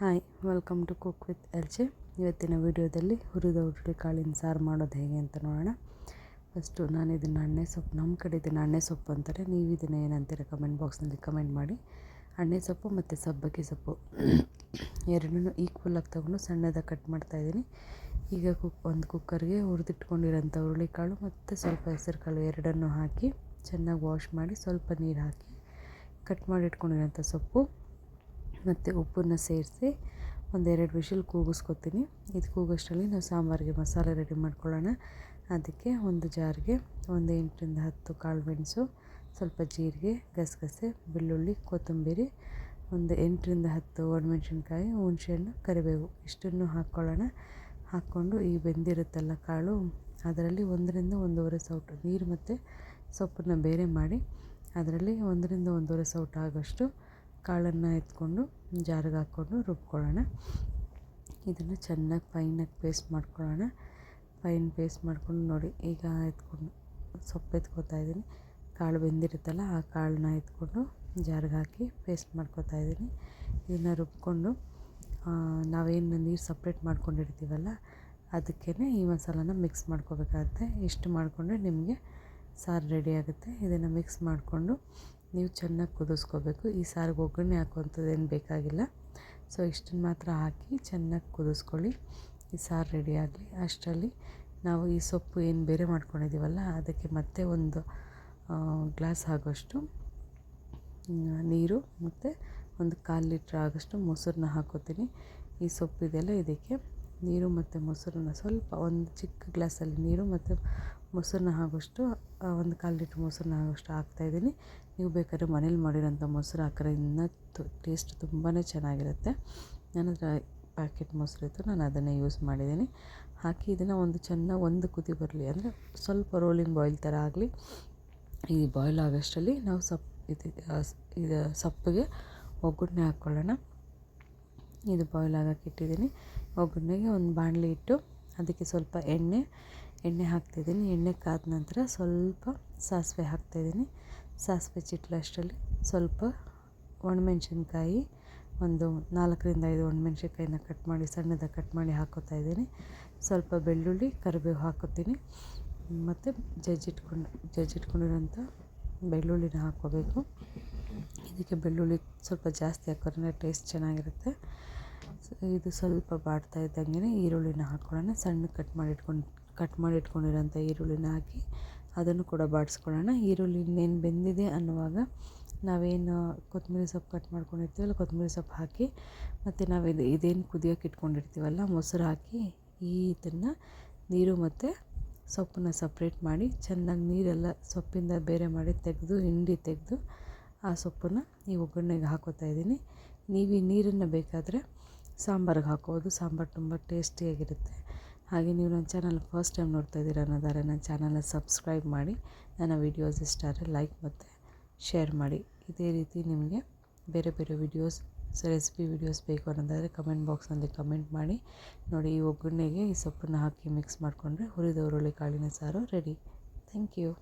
Hi welcome to cook with L J ಇವತ್ತಿನ ವಿಡಿಯೋದಲ್ಲಿ ಹುರಿದ ಹುರುಳಿ ಕಾಳಿನ ಸಾರು ಮಾಡೋದು ಹೇಗೆ ಅಂತ ನೋಡೋಣ. ಫಸ್ಟು ನಾನು ಇದನ್ನು ಅಣ್ಣೆ ಸೊಪ್ಪು. ನಮ್ಮ ಕಡೆ ಇದನ್ನು ಅಣ್ಣೆ ಸೊಪ್ಪು ಅಂತಾರೆ. ನೀವು ಇದನ್ನು ಏನಂತೀರ ಕಮೆಂಟ್ ಬಾಕ್ಸ್ನಲ್ಲಿ ಕಮೆಂಟ್ ಮಾಡಿ. ಅಣ್ಣೆ ಸೊಪ್ಪು ಮತ್ತು ಸಬ್ಬಕ್ಕಿ ಸೊಪ್ಪು. ಎರಡನ್ನೂ ಈಕ್ವಲಾಗಿ ತಗೊಂಡು ಸಣ್ಣದಾಗಿ ಕಟ್ ಮಾಡ್ತಾಯಿದ್ದೀನಿ ಈಗ ಕುಕ್ ಒಂದು ಕುಕ್ಕರ್ಗೆ ಹುರಿದಿಟ್ಕೊಂಡಿರೋಂಥ ಹುರುಳಿಕಾಳು ಮತ್ತು ಸ್ವಲ್ಪ ಹೆಸರು ಕಾಳು ಎರಡನ್ನೂ ಹಾಕಿ ಚೆನ್ನಾಗಿ ವಾಶ್ ಮಾಡಿ ಸ್ವಲ್ಪ ನೀರು ಹಾಕಿ ಕಟ್ ಮಾಡಿಟ್ಕೊಂಡಿರೋಂಥ ಸೊಪ್ಪು. ಮತ್ತು ಉಪ್ಪನ್ನು ಸೇರಿಸಿ ಒಂದೆರಡು ವಿಷಲ್ ಕೂಗಿಸ್ಕೊತೀನಿ. ಇದು ಕೂಗೋಷ್ಟರಲ್ಲಿ ನಾವು ಸಾಂಬಾರಿಗೆ ಮಸಾಲೆ ರೆಡಿ ಮಾಡ್ಕೊಳ್ಳೋಣ. ಅದಕ್ಕೆ ಒಂದು ಜಾರಿಗೆ ಒಂದು ಎಂಟರಿಂದ ಹತ್ತು ಕಾಳು ಮೆಣಸು, ಸ್ವಲ್ಪ ಜೀರಿಗೆ, ಗಸಗಸೆ, ಬೆಳ್ಳುಳ್ಳಿ, ಕೊತ್ತಂಬರಿ, ಒಂದು ಎಂಟರಿಂದ ಹತ್ತು ಒಣಮೆಣ್ಸಿನ್ಕಾಯಿ, ಹುಣಸೆಹಣ್ಣು, ಕರಿಬೇವು ಇಷ್ಟನ್ನು ಹಾಕ್ಕೊಳ್ಳೋಣ. ಹಾಕ್ಕೊಂಡು ಈ ಬೆಂದಿರುತ್ತಲ್ಲ ಕಾಳು, ಅದರಲ್ಲಿ ಒಂದರಿಂದ ಒಂದೂವರೆ ಸೌಟು ನೀರು ಮತ್ತು ಸೊಪ್ಪನ್ನು ಬೇರೆ ಮಾಡಿ, ಅದರಲ್ಲಿ ಒಂದರಿಂದ ಒಂದೂವರೆ ಸೌಟು ಆಗೋಷ್ಟು ಕಾಳನ್ನು ಎತ್ಕೊಂಡು ಜಾರಿಗೆ ಹಾಕ್ಕೊಂಡು ರುಬ್ಕೊಳ್ಳೋಣ. ಇದನ್ನು ಚೆನ್ನಾಗಿ ಫೈನಾಗಿ ಪೇಸ್ಟ್ ಮಾಡ್ಕೊಳ್ಳೋಣ. ಫೈನ್ ಪೇಸ್ಟ್ ಮಾಡ್ಕೊಂಡು ನೋಡಿ, ಈಗ ಎತ್ಕೊಂಡು ಸೊಪ್ಪು ಎತ್ಕೊತಾ ಇದ್ದೀನಿ. ಕಾಳು ಬೆಂದಿರುತ್ತಲ್ಲ, ಆ ಕಾಳನ್ನ ಎತ್ಕೊಂಡು ಜಾರಿಗೆ ಹಾಕಿ ಪೇಸ್ಟ್ ಮಾಡ್ಕೊತಾ ಇದ್ದೀನಿ. ಇದನ್ನು ರುಬ್ಕೊಂಡು ನಾವೇನು ನೀರು ಸಪ್ರೇಟ್ ಮಾಡ್ಕೊಂಡಿರ್ತೀವಲ್ಲ ಅದಕ್ಕೇ ಈ ಮಸಾಲನ ಮಿಕ್ಸ್ ಮಾಡ್ಕೋಬೇಕಾಗತ್ತೆ. ಇಷ್ಟು ಮಾಡಿಕೊಂಡ್ರೆ ನಿಮಗೆ ಸಾರು ರೆಡಿ ಆಗುತ್ತೆ. ಇದನ್ನು ಮಿಕ್ಸ್ ಮಾಡಿಕೊಂಡು ನೀವು ಚೆನ್ನಾಗಿ ಕುದಿಸ್ಕೋಬೇಕು. ಈ ಸಾರಿಗೆ ಒಗ್ಗರಣೆ ಹಾಕುವಂಥದ್ದೇನು ಬೇಕಾಗಿಲ್ಲ. ಸೊ ಇಷ್ಟನ್ನು ಮಾತ್ರ ಹಾಕಿ ಚೆನ್ನಾಗಿ ಕುದಿಸ್ಕೊಳ್ಳಿ. ಈ ಸಾರು ರೆಡಿ ಆಗಲಿ. ಅಷ್ಟರಲ್ಲಿ ನಾವು ಈ ಸೊಪ್ಪು ಏನು ಬೇರೆ ಮಾಡ್ಕೊಂಡಿದ್ದೀವಲ್ಲ, ಅದಕ್ಕೆ ಮತ್ತೆ ಒಂದು ಗ್ಲಾಸ್ ಆಗೋಷ್ಟು ನೀರು ಮತ್ತು ಒಂದು ಕಾಲು ಲೀಟ್ರ್ ಆಗೋಷ್ಟು ಮೊಸರನ್ನ ಹಾಕೋತೀನಿ. ಈ ಸೊಪ್ಪಿದೆಲ್ಲ ಇದಕ್ಕೆ ನೀರು ಮತ್ತು ಮೊಸರನ್ನ ಸ್ವಲ್ಪ ಒಂದು ಚಿಕ್ಕ ಗ್ಲಾಸಲ್ಲಿ ನೀರು ಮತ್ತು ಮೊಸರನ್ನ ಆಗೋಷ್ಟು ಒಂದು ಕಾಲು ಲೀಟ್ರ್ ಮೊಸರನ್ನ ಆಗೋಷ್ಟು ಹಾಕ್ತಾಯಿದ್ದೀನಿ ನೀವು ಬೇಕಾದ್ರೆ ಮನೇಲಿ ಮಾಡಿರೋಂಥ ಮೊಸರು ಹಾಕಿದ್ರೆ ಇನ್ನೂ ಟೇಸ್ಟ್ ತುಂಬಾ ಚೆನ್ನಾಗಿರುತ್ತೆ. ನನ್ನ ಪ್ಯಾಕೆಟ್ ಮೊಸರಿತ್ತು ನಾನು ಅದನ್ನೇ ಯೂಸ್ ಮಾಡಿದ್ದೀನಿ. ಹಾಕಿ ಇದನ್ನು ಒಂದು ಚೆನ್ನಾಗಿ ಒಂದು ಕುದಿ ಬರಲಿ, ಅಂದರೆ ಸ್ವಲ್ಪ ರೋಲಿಂಗ್ ಬಾಯ್ಲ್ ಥರ ಆಗಲಿ. ಈ ಬಾಯ್ಲ್ ಆಗೋಷ್ಟರಲ್ಲಿ ನಾವು ಸೊಪ್ಪು ಇದು ಇದು ಸೊಪ್ಪಿಗೆ ಒಗ್ಗರಣೆ ಹಾಕ್ಕೊಳ್ಳೋಣ. ಇದು ಬಾಯ್ಲ್ ಆಗೋಕೆ ಇಟ್ಟಿದ್ದೀನಿ. ಒಗ್ಗರಣೆಗೆ ಒಂದು ಬಾಣಲಿ ಇಟ್ಟು ಅದಕ್ಕೆ ಸ್ವಲ್ಪ ಎಣ್ಣೆ ಎಣ್ಣೆ ಹಾಕ್ತಿದ್ದೀನಿ ಎಣ್ಣೆ ಕಾದ ನಂತರ ಸ್ವಲ್ಪ ಸಾಸಿವೆ ಹಾಕ್ತಾಯಿದ್ದೀನಿ ಸಾಸಿವೆ ಚಿಟ್ಲಷ್ಟರಲ್ಲಿ ಸ್ವಲ್ಪ ಒಣಮೆಣ್ಸಿನ್ಕಾಯಿ, ಒಂದು ನಾಲ್ಕರಿಂದ ಐದು ಒಣಮೆಣ್ಸಿನ್ಕಾಯಿನ ಕಟ್ ಮಾಡಿ ಸಣ್ಣದಾಗಿ ಕಟ್ ಮಾಡಿ ಹಾಕೋತಾ ಇದ್ದೀನಿ. ಸ್ವಲ್ಪ ಬೆಳ್ಳುಳ್ಳಿ, ಕರಿಬೇವು ಹಾಕೋತೀನಿ. ಮತ್ತು ಜಜ್ಜಿಟ್ಕೊಂಡು, ಜಜ್ಜಿಟ್ಕೊಂಡಿರೋಂಥ ಬೆಳ್ಳುಳ್ಳಿನ ಹಾಕ್ಕೋಬೇಕು. ಇದಕ್ಕೆ ಬೆಳ್ಳುಳ್ಳಿ ಸ್ವಲ್ಪ ಜಾಸ್ತಿ ಹಾಕೋದ್ರೆ ಟೇಸ್ಟ್ ಚೆನ್ನಾಗಿರುತ್ತೆ. ಇದು ಸ್ವಲ್ಪ ಬಾಡ್ತಾ ಇದ್ದಂಗೆ ಈರುಳ್ಳಿನ ಹಾಕ್ಕೊಳ್ಳೋಣ ಸಣ್ಣ ಕಟ್ ಮಾಡಿಟ್ಕೊಂಡು ಕಟ್ ಮಾಡಿಟ್ಕೊಂಡಿರೋಂಥ ಈರುಳ್ಳಿನ ಹಾಕಿ ಅದನ್ನು ಕೂಡ ಬಾಡಿಸ್ಕೊಳ್ಳೋಣ. ಈರುಳ್ಳಿ ಇನ್ನೇನು ಬೆಂದಿದೆ ಅನ್ನುವಾಗ ನಾವೇನು ಕೊತ್ತಂಬರಿ ಸೊಪ್ಪು ಕಟ್ ಮಾಡ್ಕೊಂಡಿರ್ತೀವಲ್ಲ, ಕೊತ್ತಂಬರಿ ಸೊಪ್ಪು ಹಾಕಿ ಮತ್ತು ನಾವು ಇದು ಇದೇನು ಕುದಿಯೋಕೆ ಇಟ್ಕೊಂಡಿರ್ತೀವಲ್ಲ, ಮೊಸರು ಹಾಕಿ ಈ ಇದನ್ನು ನೀರು ಮತ್ತು ಸೊಪ್ಪನ್ನ ಸಪ್ರೇಟ್ ಮಾಡಿ ಚೆನ್ನಾಗಿ ನೀರೆಲ್ಲ ಸೊಪ್ಪಿಂದ ಬೇರೆ ಮಾಡಿ ತೆಗೆದು, ಹಿಂಡಿ ತೆಗೆದು ಆ ಸೊಪ್ಪನ್ನು ಈ ಒಗ್ಗರಣೆಗೆ ಹಾಕೋತಾ ಇದ್ದೀನಿ. ನೀವು ಈ ನೀರನ್ನು ಬೇಕಾದರೆ ಸಾಂಬಾರಿಗೆ ಹಾಕೋದು. ಸಾಂಬಾರು ತುಂಬ ಟೇಸ್ಟಿಯಾಗಿರುತ್ತೆ. ಹಾಗೆ ನೀವು ನನ್ನ ಚಾನಲ್ ಫಸ್ಟ್ ಟೈಮ್ ನೋಡ್ತಾ ಇದ್ದೀರ ಅನ್ನೋದಾದ್ರೆ ನನ್ನ ಚಾನಲ್ನ ಸಬ್ಸ್ಕ್ರೈಬ್ ಮಾಡಿ. ನನ್ನ ವೀಡಿಯೋಸ್ ಇಷ್ಟ ಆದರೆ ಲೈಕ್ ಮತ್ತು ಶೇರ್ ಮಾಡಿ. ಇದೇ ರೀತಿ ನಿಮಗೆ ಬೇರೆ ಬೇರೆ ವಿಡಿಯೋಸ್, ರೆಸಿಪಿ ವಿಡಿಯೋಸ್ ಬೇಕು ಅನ್ನೋದಾದರೆ ಕಮೆಂಟ್ ಬಾಕ್ಸ್ನಲ್ಲಿ ಕಮೆಂಟ್ ಮಾಡಿ. ನೋಡಿ, ಈ ಒಗ್ಗರಣೆಗೆ ಈ ಸೊಪ್ಪನ್ನು ಹಾಕಿ ಮಿಕ್ಸ್ ಮಾಡಿಕೊಂಡ್ರೆ ಹುರಿದ ಹುರುಳಿ ಕಾಳಿನ ಸಾರು ರೆಡಿ. Thank you.